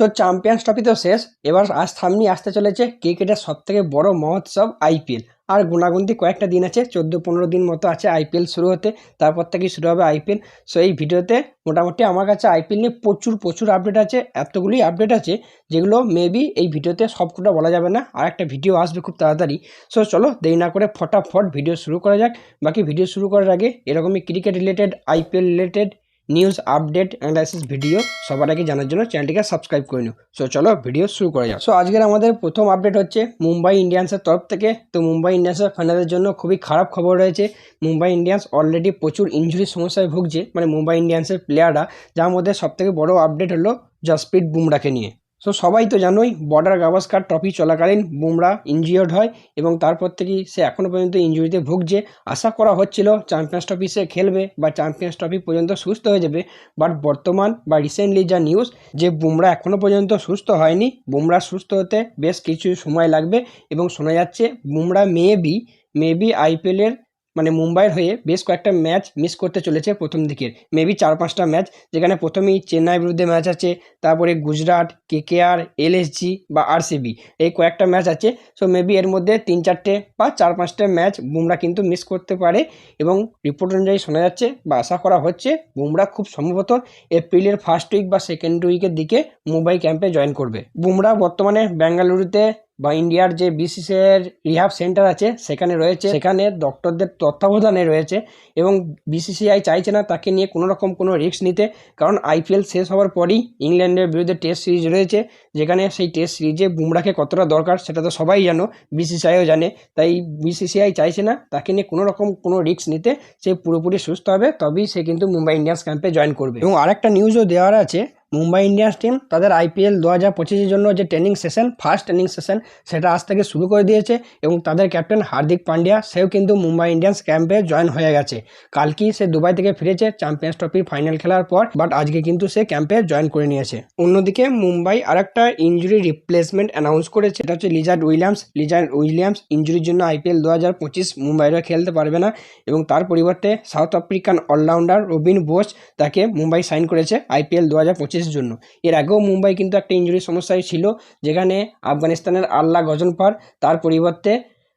তো champions trophy তো শেষ। এবার আজ সামনে আসতে চলেছে ক্রিকেটের সব থেকে বড় মহোৎসব আইপিএল আর গুণাগুন্তি কয়েকটা দিন আছে চোদ্দ পনেরো দিন মতো আছে আইপিএল শুরু হতে, তারপর থেকেই শুরু হবে আইপিএল সো এই ভিডিওতে মোটামুটি আমার কাছে আইপিএল নিয়ে প্রচুর প্রচুর আপডেট আছে এতগুলি আপডেট আছে, যেগুলো মেবি এই ভিডিওতে সবকটা বলা যাবে না। আর একটা ভিডিও আসবে খুব তাড়াতাড়ি। সো চলো দেরি না করে ফটাফট ভিডিও শুরু করা যাক। বাকি ভিডিও শুরু করার আগে এরকমই cricket related IPL related news update analysis video সবার আগে জানার জন্য চ্যানেলটিকে সাবস্ক্রাইব করে নিও। সো চলো ভিডিও শুরু করা যাক। সো আজকের আমাদের প্রথম আপডেট হচ্ছে মুম্বাই ইন্ডিয়ান্সের তরফ থেকে। তো মুম্বাই ইন্ডিয়ান্সের ফাইনালের জন্য খুবই খারাপ খবর রয়েছে। মুম্বাই ইন্ডিয়ান্স অলরেডি প্রচুর ইঞ্জুরির সমস্যায় ভুগছে। মানে মুম্বাই ইন্ডিয়ান্সের প্লেয়াররা যার মধ্যে সবথেকে বড় আপডেট হলো জসপ্রীত বুমরাকে নিয়ে। সো সবাই তো জানোই বর্ডার গাভাস্কার ট্রফি চলাকালীন বুমরা ইনজিওর্ড হয় এবং তারপর থেকেই সে এখনও পর্যন্ত ইঞ্জুরিতে ভুগছে। আশা করা হচ্ছিল চ্যাম্পিয়ন্স ট্রফি সে খেলবে বা চ্যাম্পিয়ন্স ট্রফি পর্যন্ত সুস্থ হয়ে যাবে বাট বর্তমান বা রিসেন্টলি যা নিউজ যে বুমরা এখনও পর্যন্ত সুস্থ হয়নি, বুমরা সুস্থ হতে বেশ কিছু সময় লাগবে এবং শোনা যাচ্ছে বুমরা মেবি মেবি আইপিএলের মানে মুম্বাইয়ের হয়ে বেশ কয়েকটা ম্যাচ মিস করতে চলেছে প্রথম দিকের। মেবি চার পাঁচটা ম্যাচ যেখানে প্রথমেই চেন্নাইয়ের বিরুদ্ধে ম্যাচ আছে, তারপরে গুজরাট, কেকেআর, এলএসজি বা আরসিবি। এই কয়েকটা ম্যাচ আছে সো মেবি এর মধ্যে তিন চারটে বা চার পাঁচটা ম্যাচ বুমরা কিন্তু মিস করতে পারে এবং রিপোর্ট অনুযায়ী শোনা যাচ্ছে বা আশা করা হচ্ছে বুমরা খুব সম্ভবত এপ্রিলের ফার্স্ট উইক বা সেকেন্ড উইকের দিকে মুম্বাই ক্যাম্পে জয়েন করবে। বুমরা বর্তমানে বেঙ্গালুরুতে বা ইন্ডিয়ার যে বিসিসিআইয়ের রিহাব সেন্টার আছে, সেখানে রয়েছে। সেখানে ডক্টরদের তত্ত্বাবধানে রয়েছে এবং বিসিসিআই চাইছে না তাকে নিয়ে কোনো রকম কোনো রিস্ক নিতে। কারণ আইপিএল শেষ হওয়ার পরই ইংল্যান্ডের বিরুদ্ধে টেস্ট সিরিজ রয়েছে, যেখানে সেই টেস্ট সিরিজে বুমরাকে কতটা দরকার সেটা তো সবাই জানো বিসিসিআইও জানে। তাই বিসিসিআই চাইছে না তাকে নিয়ে কোনো রকম কোনো রিস্ক নিতে। সে পুরোপুরি সুস্থ হবে, তবেই সে কিন্তু মুম্বাই ইন্ডিয়ান্স ক্যাম্পে জয়েন করবে। এবং আরেকটা নিউজও দেওয়ার আছে মুম্বাই ইন্ডিয়ান্স টিম তাদের আইপিএল দু হাজার পঁচিশের জন্য যে training session, first training session, সেটা আজ থেকে শুরু করে দিয়েছে এবং তাদের ক্যাপ্টেন হার্দিক পান্ডিয়া, সেও কিন্তু মুম্বাই ইন্ডিয়ান্স ক্যাম্পে জয়েন হয়ে গেছে। কালকেই সে দুবাই থেকে ফিরেছে চ্যাম্পিয়ন্স ট্রফির ফাইনাল খেলার পর, বাট আজকে কিন্তু সে ক্যাম্পে জয়েন করে নিয়েছে। অন্যদিকে মুম্বাই আরেকটা ইঞ্জুরি রিপ্লেসমেন্ট অ্যানাউন্স করেছে এটা হচ্ছে লিজার্ড উইলিয়ামস। লিজার্ড উইলিয়ামস ইঞ্জুরির জন্য আইপিএল দু হাজার পঁচিশ মুম্বাইরা খেলতে পারবে না এবং তার পরিবর্তে South African allrounder Robin Bosch তাকে মুম্বাই সাইন করেছে আইপিএল দু হাজার পঁচিশ পঁচিশের জন্য এর আগেও মুম্বাই কিন্তু একটা ইঞ্জুরির সমস্যায় ছিল, যেখানে আফগানিস্তানের আল্লাহ গজনপার তার পরিবর্তে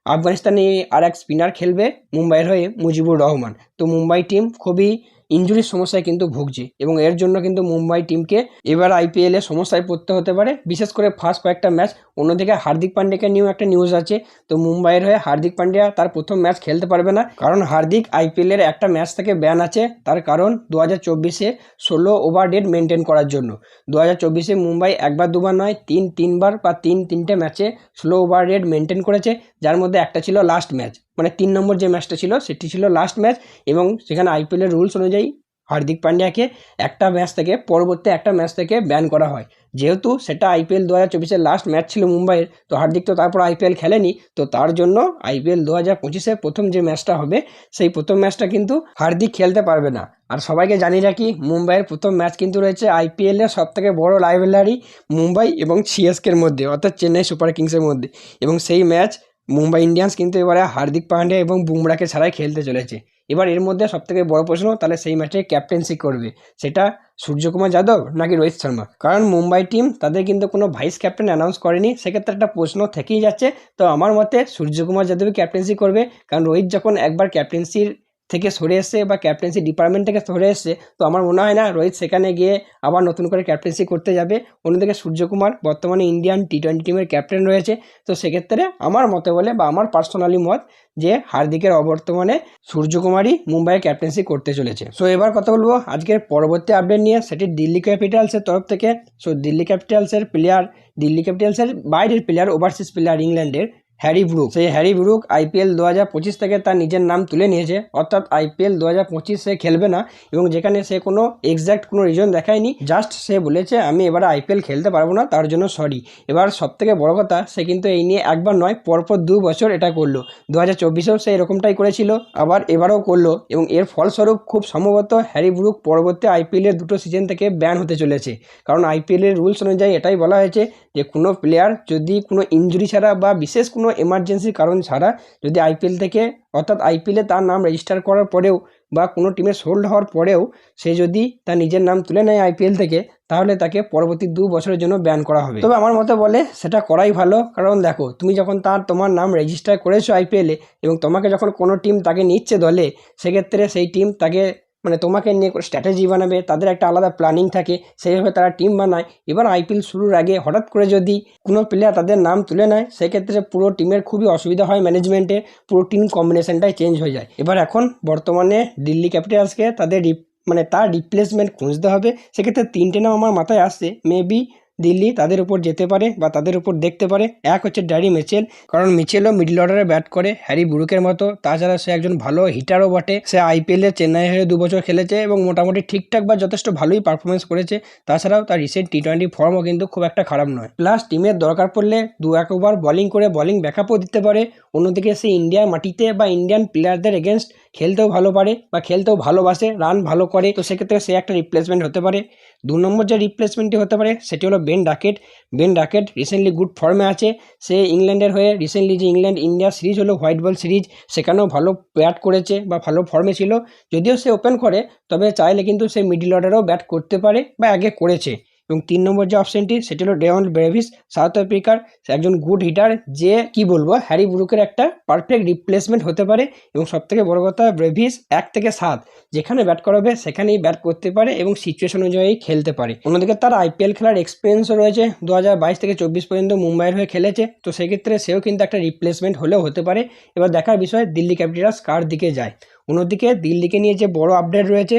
আফগানিস্তানে আর এক স্পিনার খেলবে মুম্বাইয়ের হয়ে মুজিবুর রহমান। তো মুম্বাই টিম খুবই ইঞ্জুরির সমস্যায় কিন্তু ভুগছে এবং এর জন্য কিন্তু মুম্বাই টিমকে এবার আইপিএলে সমস্যায় পড়তে হতে পারে। বিশেষ করে ফার্স্ট কয়েকটা ম্যাচ অন্যদিকে হার্দিক পান্ডিয়াকে নিয়েও একটা নিউজ আছে। তো মুম্বাইয়ের হয়ে হার্দিক পান্ডিয়া তার প্রথম ম্যাচ খেলতে পারবে না। কারণ হার্দিক আইপিএলের একটা ম্যাচ থেকে ব্যান আছে, তার কারণ দু হাজার চব্বিশে ষোলো ওভার ডেট মেনটেন করার জন্য। দু হাজার চব্বিশে মুম্বাই একবার দুবার নয়, তিন তিনবার বা তিন তিনটে ম্যাচে ষোলো ওভার রেট মেনটেন করেছে। যার মধ্যে একটা ছিল লাস্ট ম্যাচ মানে তিন নম্বর যে ম্যাচটা ছিল, সেটি ছিল লাস্ট ম্যাচ এবং সেখানে আইপিএলের রুলস অনুযায়ী হার্দিক পান্ডিয়াকে একটা ম্যাচ থেকে পরবর্তী একটা ম্যাচ থেকে ব্যান করা হয়। যেহেতু সেটা আইপিএল দু হাজার চব্বিশের লাস্ট ম্যাচ ছিল মুম্বাইয়ের, তো হার্দিক তো তারপর আইপিএল খেলেনি, তো তার জন্য আইপিএল দু হাজার পঁচিশের প্রথম যে ম্যাচটা হবে, সেই প্রথম ম্যাচটা কিন্তু হার্দিক খেলতে পারবে না। আর সবাইকে জানিয়ে রাখি, মুম্বাইয়ের প্রথম ম্যাচ কিন্তু রয়েছে আইপিএলের সব থেকে বড় লাইব্রেরি মুম্বাই এবং সিএসকের মধ্যে, অর্থাৎ চেন্নাই সুপার কিংসের মধ্যে। এবং সেই ম্যাচ মুম্বাই ইন্ডিয়ান্স কিন্তু এবারে হার্দিক পান্ডিয়া এবং বুমরাকে ছাড়াই খেলতে চলেছে। এবার এর মধ্যে সবথেকে বড় প্রশ্ন, তাহলে সেই ম্যাচে ক্যাপ্টেন্সি করবে। সেটা সূর্যকুমার যাদব নাকি রোহিত শর্মা? কারণ মুম্বাই টিম তাদের কিন্তু কোনো ভাইস ক্যাপ্টেন অ্যানাউন্স করেনি, সেক্ষেত্রে একটা প্রশ্ন থেকেই যাচ্ছে। তো আমার মতে সূর্যকুমার যাদবই ক্যাপ্টেন্সি করবে। কারণ রোহিত যখন একবার ক্যাপ্টেন্সির থেকে সরে এসছে বা ক্যাপ্টেন্সি ডিপার্টমেন্ট থেকে সরে এসছে, তো আমার মনে হয় না রোহিত সেখানে গিয়ে আবার নতুন করে ক্যাপ্টেন্সি করতে যাবে। অন্যদিকে সূর্যকুমার বর্তমানে ইন্ডিয়ান টি টোয়েন্টি টিমের ক্যাপ্টেন রয়েছে, তো সেক্ষেত্রে আমার মতে বলে বা আমার পার্সোনালি মত যে হার্দিকের অবর্তমানে সূর্যকুমারই মুম্বাইয়ের ক্যাপ্টেন্সি করতে চলেছে। সো এবার কথা বলব আজকের পরবর্তী আপডেট নিয়ে, সেটি দিল্লি ক্যাপিটালসের তরফ থেকে। সো দিল্লি ক্যাপিটালসের প্লেয়ার দিল্লি ক্যাপিটালসের বাইরের প্লেয়ার ওভারসিজ প্লেয়ার ইংল্যান্ডের হ্যারি ব্রুক। সেই হ্যারি ব্রুক আইপিএল দু হাজার পঁচিশ থেকে তার নিজের নাম তুলে নিয়েছে। অর্থাৎ আইপিএল দু হাজার পঁচিশ সে খেলবে না এবং যেখানে সে কোনো এক্স্যাক্ট কোনো রিজন দেখায়নি জাস্ট সে বলেছে, আমি এবারে আইপিএল খেলতে পারব না, তার জন্য সরি এবার সব থেকে বড় কথা, সে কিন্তু এই নিয়ে একবার নয়, পরপর দু বছর এটা করল। দু হাজার চব্বিশেও সে এরকমটাই করেছিল, আবার এবারও করল এবং এর ফলস্বরূপ খুব সম্ভবত হ্যারি ব্রুক পরবর্তী আইপিএলের দুটো সিজন থেকে ব্যান হতে চলেছে। কারণ আইপিএলের রুলস অনুযায়ী এটাই বলা হয়েছে যে, কোনো প্লেয়ার যদি কোনো ইঞ্জুরি ছাড়া বা বিশেষ কোনো এমার্জেন্সি কারণ ছাড়া যদি আইপিএল থেকে, অর্থাৎ আইপিএলে তার নাম রেজিস্টার করার পরেও বা কোনো টিমে সোল্ড হওয়ার পরেও সে যদি তার নিজের নাম তুলে নেয় আইপিএল থেকে, তাহলে তাকে পরবর্তী দু বছরের জন্য ব্যান করা হবে। তবে আমার মতে বলে সেটা করাই ভালো। কারণ দেখো, তুমি যখন তার, তোমার নাম রেজিস্টার করেছ আইপিএলে এবং তোমাকে যখন কোনো টিম তাকে নিচ্ছে দলে, সেক্ষেত্রে সেই টিম তাকে মানে তোমাকে নিয়ে স্ট্র্যাটেজি বানাবে, তাদের একটা আলাদা প্ল্যানিং থাকে, সেইভাবে তারা টিম বানায়। এবার আইপিএল শুরুর আগে হঠাৎ করে যদি কোনো প্লেয়ার তাদের নাম তুলে নেয়, সেক্ষেত্রে পুরো টিমের খুবই অসুবিধা হয় ম্যানেজমেন্টে পুরো টিম কম্বিনেশনটাই চেঞ্জ হয়ে যায়। এবার এখন বর্তমানে দিল্লি ক্যাপিটালসকে তাদের মানে তার রিপ্লেসমেন্ট খুঁজতে হবে, সেক্ষেত্রে তিনটে নাম আমার মাথায় আসছে মেবি দিল্লি তাদের উপর যেতে পারে বা তাদের উপর দেখতে পারে। এক হচ্ছে ড্যারি মিচেল, কারণ মিচেলও মিডল অর্ডারে ব্যাট করে, হ্যারি ব্রুকের মতো। তাছাড়া সে একজন ভালো হিটারও বটে। সে আইপিএলে চেন্নাই হয়ে দু বছর খেলেছে এবং মোটামুটি ঠিকঠাক বা যথেষ্ট ভালোই পারফরমেন্স করেছে। তাছাড়াও তার রিসেন্ট টি টোয়েন্টি ফর্মও কিন্তু খুব একটা খারাপ নয়। প্লাস টিমের দরকার পড়লে দু এক ওভার বলিং করে বলিং ব্যাকআপও দিতে পারে। অন্যদিকে সে ইন্ডিয়ার মাটিতে বা ইন্ডিয়ান প্লেয়ারদের এগেনস্ট খেলতেও ভালো পারে বা খেলতেও ভালোবাসে রান ভালো করে, তো সেক্ষেত্রে সে একটা রিপ্লেসমেন্ট হতে পারে। দু নম্বর যে রিপ্লেসমেন্টটি হতে পারে, সেটি হলো Ben Duckett Ben Duckett recently good ফর্মে আছে। সে ইংল্যান্ডের হয়ে রিসেন্টলি যে ইংল্যান্ড ইন্ডিয়া সিরিজ হলো হোয়াইট বল সিরিজ সেখানেও ভালো ব্যাট করেছে বা ভালো ফর্মে ছিল। যদিও সে ওপেন করে, তবে চাইলে কিন্তু সে মিডল অর্ডারেও ব্যাট করতে পারে বা আগে করেছে। এবং তিন নম্বর যে অপশনটি সেটি হলো ডেওয়ান ব্রেভিস সাউথ আফ্রিকার একজন গুড হিটার যে কি বলব হ্যারি ব্রুকের একটা পারফেক্ট রিপ্লেসমেন্ট হতে পারে। এবং সবথেকে বড় কথা ব্রেভিস এক থেকে সাত, যেখানে ব্যাট করাবে, সেখানেই ব্যাট করতে পারে এবং সিচুয়েশন অনুযায়ী খেলতে পারে। অন্যদিকে তার আইপিএল খেলার এক্সপিরিয়েন্সও রয়েছে দু হাজার বাইশ থেকে চব্বিশ পর্যন্ত মুম্বাইয়ের হয়ে খেলেছে, তো সেক্ষেত্রে সেও কিন্তু একটা রিপ্লেসমেন্ট হলেও হতে পারে। এবার দেখার বিষয়, দিল্লি ক্যাপিটালস কার দিকে যায়? অন্যদিকে দিল্লিকে নিয়ে যে বড় আপডেট রয়েছে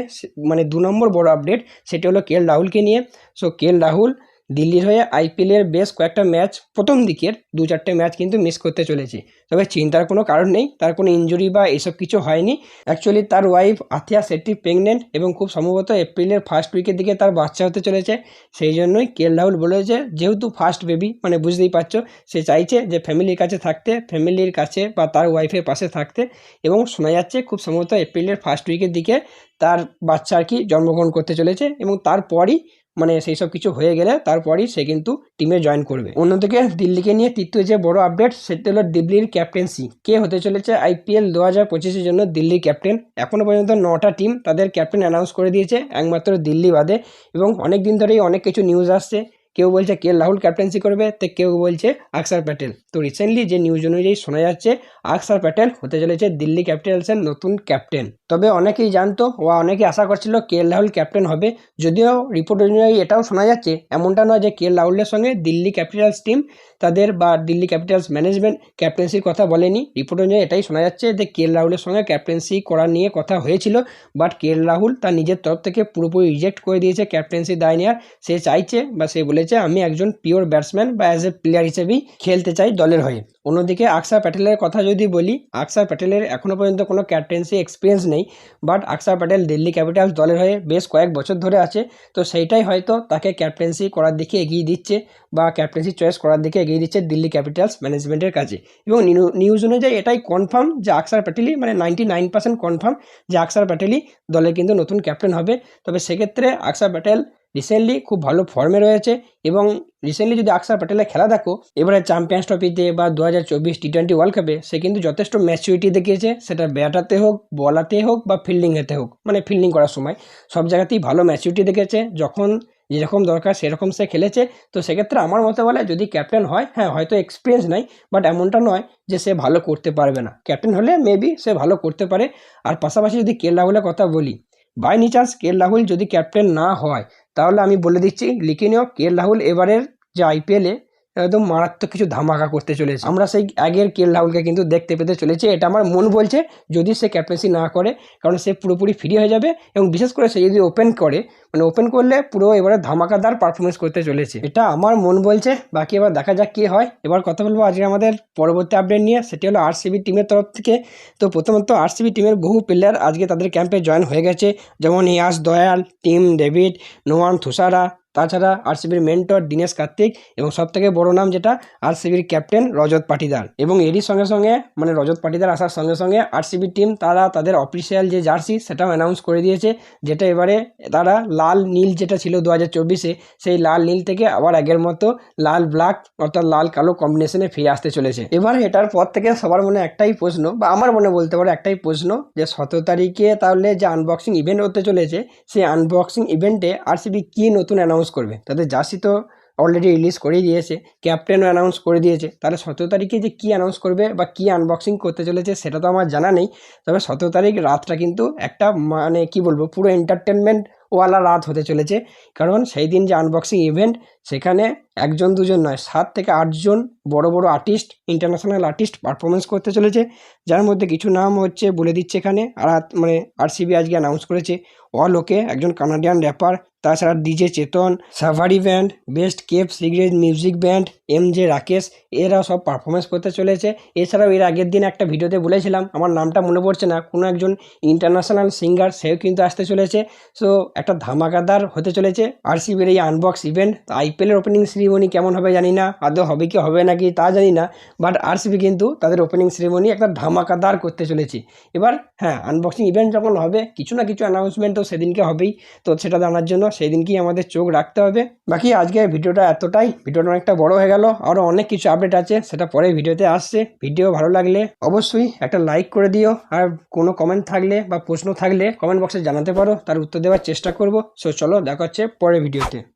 মানে দু নম্বর বড় আপডেট সেটি হলো কে এল রাহুলকে নিয়ে। সো কে এল রাহুল দিল্লির হয়ে আইপিএলের বেশ কয়েকটা ম্যাচ প্রথম দিকের দু চারটে ম্যাচ কিন্তু মিস করতে চলেছে। তবে চিন্তার কোনো কারণ নেই, তার কোনো ইনজুরি বা এসব কিছু হয়নি। অ্যাকচুয়ালি তার ওয়াইফ আথিয়া শেট্টি প্রেগনেন্ট এবং খুব সম্ভবত এপ্রিলের ফার্স্ট উইকের দিকে তার বাচ্চা হতে চলেছে। সেই জন্যই কেএল রাহুল বলেছে, যেহেতু ফার্স্ট বেবি মানে বুঝতেই পারছ, সে চাইছে যে ফ্যামিলির কাছে থাকতে ফ্যামিলির কাছে বা তার ওয়াইফের পাশে থাকতে এবং শোনা যাচ্ছে খুব সম্ভবত এপ্রিলের ফার্স্ট উইকের দিকে তার বাচ্চা আর কি জন্মগ্রহণ করতে চলেছে এবং তারপরই মানে সেই সব কিছু হয়ে গেলে তারপরই সে কিন্তু টিমে জয়েন করবে। অন্যদিকে দিল্লিকে নিয়ে তৃতীয় যে বড় আপডেট সেটা হলো দিল্লির ক্যাপ্টেন্সি কে হতে চলেছে আইপিএল দু হাজার পঁচিশের জন্য দিল্লির ক্যাপ্টেন এখনও পর্যন্ত নটা টিম তাদের ক্যাপ্টেন অ্যানাউন্স করে দিয়েছে, একমাত্র দিল্লি বাদে। এবং অনেক দিন ধরেই অনেক কিছু নিউজ আসছে। কেউ বলছে কে রাহুল ক্যাপ্টেন্সি করবে, তো কেউ বলছে আকসার প্যাটেল। তো রিসেন্টলি যে নিউজ অনুযায়ী শোনা যাচ্ছে, আকসার প্যাটেল হতে চলেছে দিল্লি ক্যাপিটালসের নতুন ক্যাপ্টেন তবে অনেকেই জানতো বা অনেকেই আশা করছিল কে রাহুল ক্যাপ্টেন হবে। যদিও রিপোর্ট অনুযায়ী এটাও শোনা যাচ্ছে, এমনটা নয় যে কে রাহুলের সঙ্গে দিল্লি ক্যাপিটালস টিম তাদের বা দিল্লি ক্যাপিটালস ম্যানেজমেন্ট ক্যাপ্টেন্সির কথা বলেনি। রিপোর্ট অনুযায়ী এটাই শোনা যাচ্ছে যে কে রাহুলের সঙ্গে ক্যাপ্টেন্সি করা নিয়ে কথা হয়েছিল বাট কে রাহুল তার নিজের তরফ থেকে পুরোপুরি রিজেক্ট করে দিয়েছে ক্যাপ্টেন্সি দায় নেওয়ার সে চাইছে বা সে বলেছে আমি একজন পিওর ব্যাটসম্যান বা অ্যাজ এ প্লেয়ার হিসেবেই খেলতে চাই দলের হয়ে। অন্যদিকে আকসার প্যাটেলের কথা যদি বলি আকসার প্যাটেলের এখনও পর্যন্ত কোনো ক্যাপ্টেন্সি এক্সপিরিয়েন্স নেই বাট আকসার প্যাটেল দিল্লি ক্যাপিটালস দলের হয়ে বেশ কয়েক বছর ধরে আছে, তো সেইটাই হয়তো তাকে ক্যাপ্টেন্সি করার দিকে এগিয়ে দিচ্ছে বা ক্যাপ্টেন্সি চয়েস করার দিকে এগিয়ে দিচ্ছে দিল্লি ক্যাপিটালস ম্যানেজমেন্টের কাছে এবং নিউ- নিউজ অনুযায়ী এটাই কনফার্ম যে আকসার প্যাটেলই মানে নাইনটি নাইন পার্সেন্ট কনফার্ম যে আকসার প্যাটেলই দলের কিন্তু নতুন ক্যাপ্টেন হবে। তবে সেক্ষেত্রে আকসার প্যাটেল রিসেন্টলি খুব ভালো ফর্মে রয়েছে এবং রিসেন্টলি যদি আকসার প্যাটেলের খেলা দেখো, এবারে চ্যাম্পিয়ন্স ট্রফিতে বা দু হাজার চব্বিশ টি টোয়েন্টি ওয়ার্ল্ড কাপে সে কিন্তু যথেষ্ট ম্যাচুরিটি দেখিয়েছে। সেটা ব্যাটাতে হোক বলাতে হোক বা ফিল্ডিং এতে হোক মানে ফিল্ডিং করার সময়। সব জায়গাতেই ভালো ম্যাচুরিটি দেখেছে যখন যেরকম দরকার সেরকম সে খেলেছে। তো সেক্ষেত্রে আমার মতে বলে, যদি ক্যাপ্টেন হয় হ্যাঁ হয়তো এক্সপিরিয়েন্স নাই বাট এমনটা নয় যে সে ভালো করতে পারবে না। ক্যাপ্টেন হলে মেবি সে ভালো করতে পারে। আর পাশাপাশি যদি কে রাহুলের কথা বলি বাই নি চান্স কে রাহুল যদি ক্যাপ্টেন না হয়, তাহলে আমি বলে দিচ্ছি, লিখে নিও কে রাহুল এবারের যে আইপিএলে একদম মারাত্মক কিছু ধামাকা করতে চলেছে। আমরা সেই আগের কে রাহুলকে কিন্তু দেখতে পেতে চলেছে। এটা আমার মন বলছে যদি সে ক্যাপ্টেন্সি না করে, কারণ সে পুরোপুরি ফ্রি হয়ে যাবে এবং বিশেষ করে সে যদি ওপেন করে মানে ওপেন করলে পুরো এবারে ধামাকাদার পারফরমেন্স করতে চলেছে। এটা আমার মন বলছে। বাকি এবার দেখা যাক কী হয়। এবার কথা বলব আজকে আমাদের পরবর্তী আপডেট নিয়ে। সেটি হলো আরসিবি টিমের তরফ থেকে। তো প্রথমত আরসিবি টিমের বহু প্লেয়ার আজকে তাদের ক্যাম্পে জয়েন হয়ে গেছে। যেমন ইয়াস দয়াল, টিম ডেভিড, নোয়ান থুসারা তাছাড়া আরসিবির মেন্টর দীনেশ কার্তিক এবং সবথেকে বড় নাম যেটা আরসিবির ক্যাপ্টেন রজত পাটিদার। এবং এরই সঙ্গে সঙ্গে মানে রজত পাটিদার আসার সঙ্গে সঙ্গে আরসিবি টিম তারা তাদের অফিসিয়াল যে জার্সি সেটাও অ্যানাউন্স করে দিয়েছে, যেটা এবারে তারা লাল নীল যেটা ছিল দু হাজার চব্বিশে, সেই লাল নীল থেকে আবার আগের মতো লাল ব্ল্যাক অর্থাৎ লাল কালো কম্বিনেশনে ফিরে আসতে চলেছে। এবার এটার পর থেকে সবার মনে একটাই প্রশ্ন, বা আমার মনে বলতে পারো একটাই প্রশ্ন যে সতেরো তারিখে তাহলে যে আনবক্সিং ইভেন্ট হতে চলেছে, সেই আনবক্সিং ইভেন্টে আরসিবি কী নতুন অ্যানাউন্স করবে। তাদের জার্সি তো অলরেডি রিলিজ করেই দিয়েছে ক্যাপ্টেনও অ্যানাউন্স করে দিয়েছে। তাহলে সতেরো তারিখে যে কী অ্যানাউন্স করবে বা কী আনবক্সিং করতে চলেছে সেটা তো আমার জানা নেই। তবে সতেরো তারিখ রাতটা কিন্তু একটা মানে কি বলব, পুরো এন্টারটেনমেন্ট ওয়ালা রাত হতে চলেছে। কারণ সেই দিন যে আনবক্সিং ইভেন্ট সেখানে একজন, দুজন নয়, সাত থেকে আটজন বড় বড় আর্টিস্ট ইন্টারন্যাশনাল আর্টিস্ট পারফরমেন্স করতে চলেছে। যার মধ্যে কিছু নাম হচ্ছে বলে দিচ্ছে এখানে। আর মানে আরসিবি আজকে অ্যানাউন্স করেছে। অলোকে একজন কানাডিয়ান র্যাপার তাছাড়া DJ Chetan Savari band best Cape cigarette music band M J Rakesh এরা সব পারফরমেন্স করতে চলেছে। এছাড়াও এর আগের দিন একটা ভিডিওতে বলেছিলাম, আমার নামটা মনে পড়ছে না, কোনো একজন ইন্টারন্যাশনাল সিঙ্গার সেও কিন্তু আসতে চলেছে। সো একটা ধামাকাদার হতে চলেছে। আর আরসিবির এই আনবক্স ইভেন্ট আইপিএলের ওপেনিং সেরিমনি কেমন হবে জানি না, আদৌ হবে কি, হবে নাকি তা জানি না বাট আরসিবি কিন্তু তাদের ওপেনিং সেরিমনি একটা ধামাকাদার করতে চলেছে। এবার হ্যাঁ আনবক্সিং ইভেন্ট যখন হবে, কিছু না কিছু অ্যানাউন্সমেন্ট তো সেদিনকে হবেই, তো সেটা জানার জন্য সেদিনকেই আমাদের চোখ রাখতে হবে। বাকি আজকে ভিডিওটা এতটাই, ভিডিওটা অনেকটা বড় হয়ে গেল আরও অনেক কিছু আপডেট আছে, সেটা পরে ভিডিওতে আসছে। ভিডিও ভালো লাগলে অবশ্যই একটা লাইক করে দিও, আর কোনো কমেন্ট থাকলে বা প্রশ্ন থাকলে কমেন্ট বক্সে জানাতে পারো, তার উত্তর দেওয়ার চেষ্টা করব। সো চলো দেখা হচ্ছে পরের ভিডিওতে।